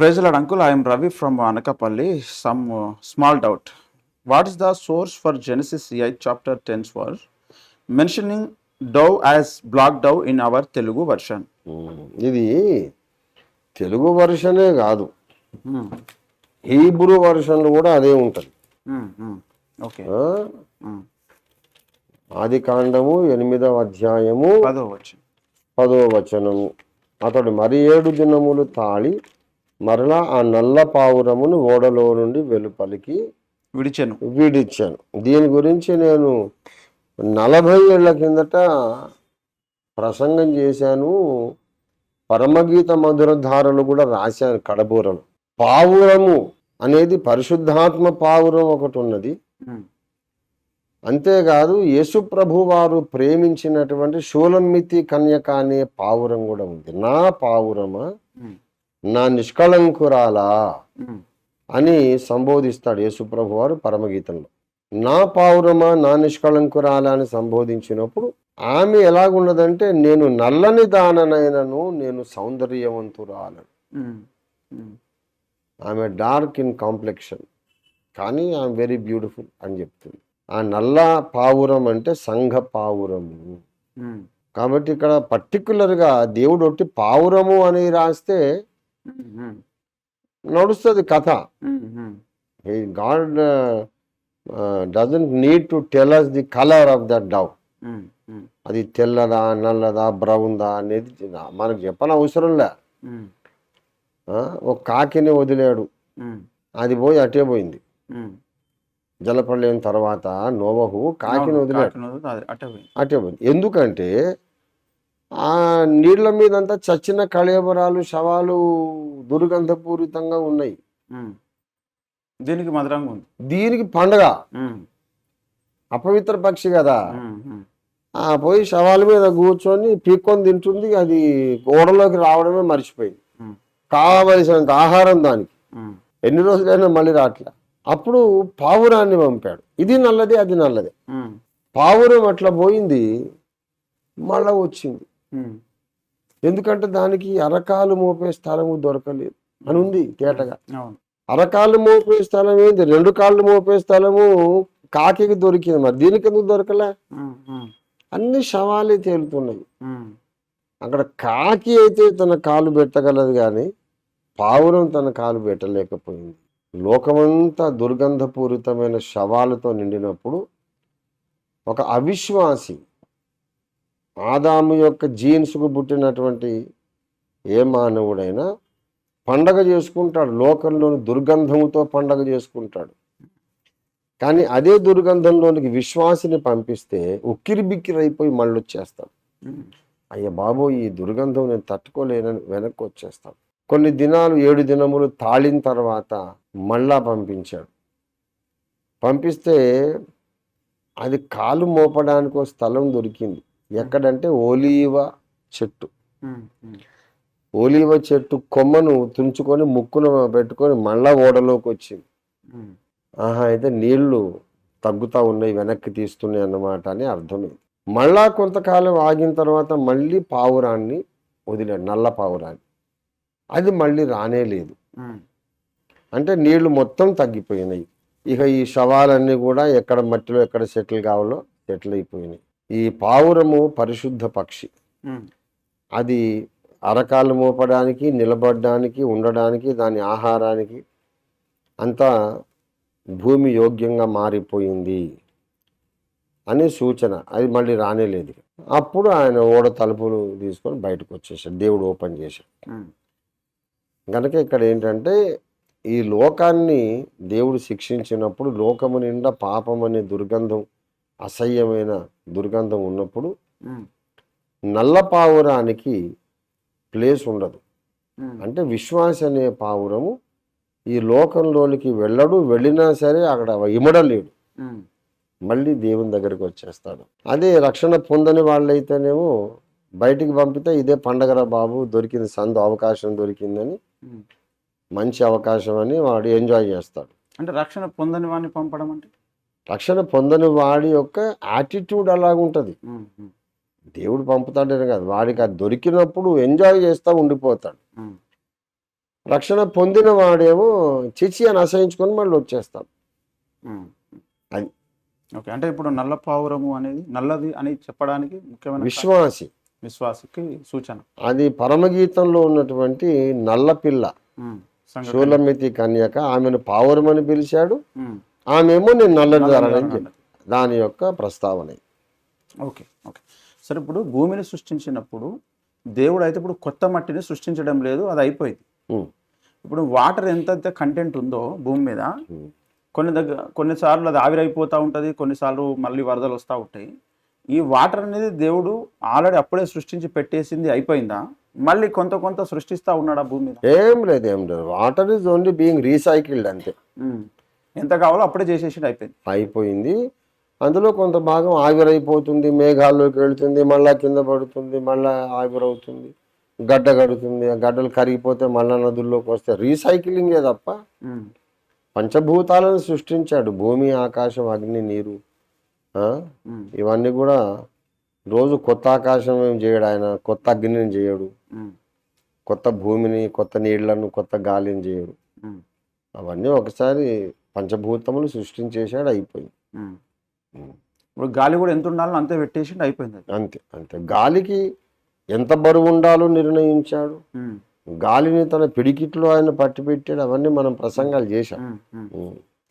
ప్రజల uncle I'm Ravi from Anakapalli some small doubt what is the source for Genesis I chapter tens for mentioning dove as black dove in our Telugu version ఇది తెలుగు వర్షనే కాదు. Hebrew వర్షన్లు కూడా అదే ఉంటుంది. Okay ఆది కాండము ఎనిమిదవ అధ్యాయము పదో వచనము. అతడు మరి ఏడు దినములు తాళి మరలా ఆ నల్ల పావురమును ఓడలో నుండి వెలుపలికి విడిచెను. వీడిచ్చాను దీని గురించి నేను నలభై ఏళ్ళ కిందట ప్రసంగం చేశాను. పరమగీత మధురధారలు కూడా రాశాను కడబూరలు. పావురము అనేది పరిశుద్ధాత్మ పావురం ఒకటి ఉన్నది. అంతేకాదు యేసు ప్రభు వారు ప్రేమించినటువంటి షూలమ్మితి కన్యక అనే పావురం కూడా ఉంది. నా పావురమా. నా నిష్కళంకురాలా. అని సంబోధిస్తాడు యేసుప్రభు వారు పరమగీతంలో నా పావురమా నా నిష్కళంకురాలా అని సంబోధించినప్పుడు ఆమె ఎలాగున్నదంటే నేను నల్లని దాననైనను నేను సౌందర్యవంతురాలను. ఆమె డార్క్ ఇన్ కాంప్లెక్షన్ కానీ ఆమె వెరీ బ్యూటిఫుల్ అని చెప్తుంది ఆ నల్ల పావురం అంటే సంఘ పావురము. కాబట్టి ఇక్కడ పర్టికులర్గా దేవుడు ఒట్టి పావురము అని రాస్తే. నడుస్తుంది కథ. God doesn't need to tell us the colour of that dove. అది తెల్లదా నల్లదా బ్రౌన్దా అనేది మనకు చెప్పని అవసరం లే. ఆ, ఒక కాకిని వదిలాడు. అది పోయి అటే పోయింది. జలప్రలయం తర్వాత నోవహు కాకిని వదిలాడు. అటే పోయింది ఎందుకంటే ఆ నీళ్ళ మీదంతా చచ్చిన కళేబరాలు శవాలు దుర్గంధపూరితంగా ఉన్నాయి. దీనికి మధురంగా ఉంది దీనికి పండగ. అపవిత్ర పక్షి కదా. ఆ పోయి శవాల మీద కూర్చొని పీక్కొని తింటుంది అది ఓడలోకి రావడమే మర్చిపోయింది. కావలసినంత ఆహారం దానికి. ఎన్ని రోజులైనా మళ్ళీ రాట్లా అప్పుడు పావురాన్ని పంపాడు ఇది నల్లది అది నల్లది. పావురం అట్లా పోయింది మళ్ళా వచ్చింది. ఎందుకంటే దానికి అరకాలు మోపే స్థలము దొరకలేదు. అని ఉంది తేటగా. అరకాలు మోపే స్థలం ఏంది? రెండు కాళ్ళు మోపే స్థలము కాకికి దొరికింది. మరి దీనికి ఎందుకు దొరకలే. అన్ని శవాలే తేలుతున్నాయి. అక్కడ కాకి అయితే తన కాలు పెట్టగలదు కానీ పావురం తన కాలు పెట్టలేకపోయింది. లోకమంతా దుర్గంధపూరితమైన శవాలతో నిండినప్పుడు ఒక అవిశ్వాసి ఆదాము యొక్క జీన్స్కు పుట్టినటువంటి ఏ మానవుడైనా పండగ చేసుకుంటాడు. లోకంలోని దుర్గంధముతో పండగ చేసుకుంటాడు. కానీ అదే దుర్గంధంలోనికి విశ్వాసిని పంపిస్తే ఉక్కిరి బిక్కిరి అయిపోయి మళ్ళీ వచ్చేస్తాడు అయ్యా అయ్య ఈ దుర్గంధం నేను తట్టుకోలేనని వెనక్కి వచ్చేస్తాడు. కొన్ని దినాలు ఏడు దినములు తాళిన తర్వాత మళ్ళా పంపించాడు. పంపిస్తే అది కాలు మోపడానికి స్థలం దొరికింది. ఎక్కడంటే ఓలీవ చెట్టు. ఓలీవ చెట్టు కొమ్మను తుంచుకొని ముక్కును పెట్టుకొని మళ్ళా ఓడలోకి వచ్చింది. ఆహా అయితే నీళ్ళు తగ్గుతా ఉన్నాయి వెనక్కి తీస్తున్నాయి అన్నమాట అని అర్థమైంది. మళ్ళా కొంతకాలం ఆగిన తర్వాత మళ్ళీ పావురాన్ని వదిలాడు నల్ల పావురాన్ని. అది మళ్ళీ రానే లేదు. అంటే నీళ్ళు మొత్తం తగ్గిపోయినాయి. ఇక ఈ శవాలన్నీ కూడా ఎక్కడ మట్టిలో ఎక్కడ సెటిల్ కావాలో సెటిల్ అయిపోయినాయి. ఈ పావురము పరిశుద్ధ పక్షి. అది అరకాలు మోపడానికి నిలబడడానికి ఉండడానికి దాని ఆహారానికి అంతా భూమి యోగ్యంగా మారిపోయింది అనే సూచన. అది మళ్ళీ రానేలేదు. అప్పుడు ఆయన ఓడ తలుపులు తీసుకొని బయటకు వచ్చేసాడు దేవుడు ఓపెన్ చేశాడు. కనుక ఇక్కడ ఏంటంటే ఈ లోకాన్ని దేవుడు శిక్షించినప్పుడు లోకము నిండా పాపం అనే దుర్గంధం అసహ్యమైన దుర్గంధం ఉన్నప్పుడు. నల్ల పావురానికి ప్లేస్ ఉండదు. అంటే విశ్వాస అనే పావురము ఈ లోకంలోనికి వెళ్ళడు వెళ్ళినా సరే అక్కడ ఇమడలేడు. మళ్ళీ దేవుని దగ్గరికి వచ్చేస్తాడు అదే రక్షణ పొందని వాళ్ళైతేనేమో బయటికి పంపితే ఇదే పండగరా బాబు దొరికింది సందు అవకాశం దొరికిందని. మంచి అవకాశం అని వాడు ఎంజాయ్ చేస్తాడు అంటే రక్షణ పొందని వాడిని పంపడం అంటే రక్షణ పొందని వాడి యొక్క యాటిట్యూడ్ అలాగుంటుంది. దేవుడు పంపుతాడని కాదు వాడికి అది దొరికినప్పుడు ఎంజాయ్ చేస్తూ ఉండిపోతాడు. రక్షణ పొందిన వాడేమో చిచి అని అసహించుకొని మళ్ళీ వచ్చేస్తాడు. అది. ఓకే అంటే ఇప్పుడు నల్ల పావురము అనేది నల్లది అని చెప్పడానికి ముఖ్యమైన విశ్వాసి విశ్వాసకి సూచన అది పరమగీతంలో ఉన్నటువంటి నల్లపిల్ల ఉమ్. సంఘటన. షూలమితి కన్యక ఆమెను పావురమని పిలిచాడు ఉమ్. ఆమెమో నేను నల్లదారని చెప్పి దాని యొక్క ప్రస్తావన. ఓకే ఓకే సరే ఇప్పుడు భూమిని సృష్టించినప్పుడు దేవుడు అయితే ఇప్పుడు కొత్త మట్టిని సృష్టించడం లేదు అది అయిపోయింది. ఇప్పుడు వాటర్ ఎంత కంటెంట్ ఉందో భూమి మీద. కొన్ని దగ్గర కొన్నిసార్లు అది ఆవిరైపోతూ ఉంటుంది కొన్నిసార్లు మళ్ళీ వరదలు వస్తూ ఉంటాయి ఈ వాటర్ అనేది దేవుడు ఆల్రెడీ అప్పుడే సృష్టించి పెట్టేసింది అయిపోయిందా మళ్ళీ కొంత కొంత సృష్టిస్తూ ఉన్నాడా భూమి మీద ఏం లేదు ఏం లేదు water is only being recycled అంతే. ఎంత కావాలో అప్పుడే చేసేసి అయిపోయింది అయిపోయింది అందులో కొంత భాగం ఆవిరైపోతుంది మేఘాల్లోకి వెళుతుంది మళ్ళా కింద పడుతుంది మళ్ళా ఆవిరవుతుంది గడ్డ కడుతుంది ఆ గడ్డలు కరిగిపోతే మళ్ళా నదుల్లోకి వస్తే రీసైక్లింగే తప్ప. పంచభూతాలను సృష్టించాడు భూమి ఆకాశం అగ్ని నీరు. ఇవన్నీ కూడా రోజు కొత్త ఆకాశం ఏం చేయడు ఆయన కొత్త అగ్నిని చేయడు. కొత్త భూమిని కొత్త నీళ్ళను కొత్త గాలిని చేయడు. అవన్నీ ఒకసారి పంచభూతములు సృష్టించేశాడు అయిపోయింది. ఇప్పుడు గాలి కూడా ఎంత ఉండాలో అంతే పెట్టేసి అయిపోయింది అంతే అంతే. గాలికి ఎంత బరువు ఉండాలో నిర్ణయించాడు. గాలిని తన పిడికిట్లో ఆయన పట్టి పెట్టాడు అవన్నీ మనం ప్రసంగాలు చేశాం.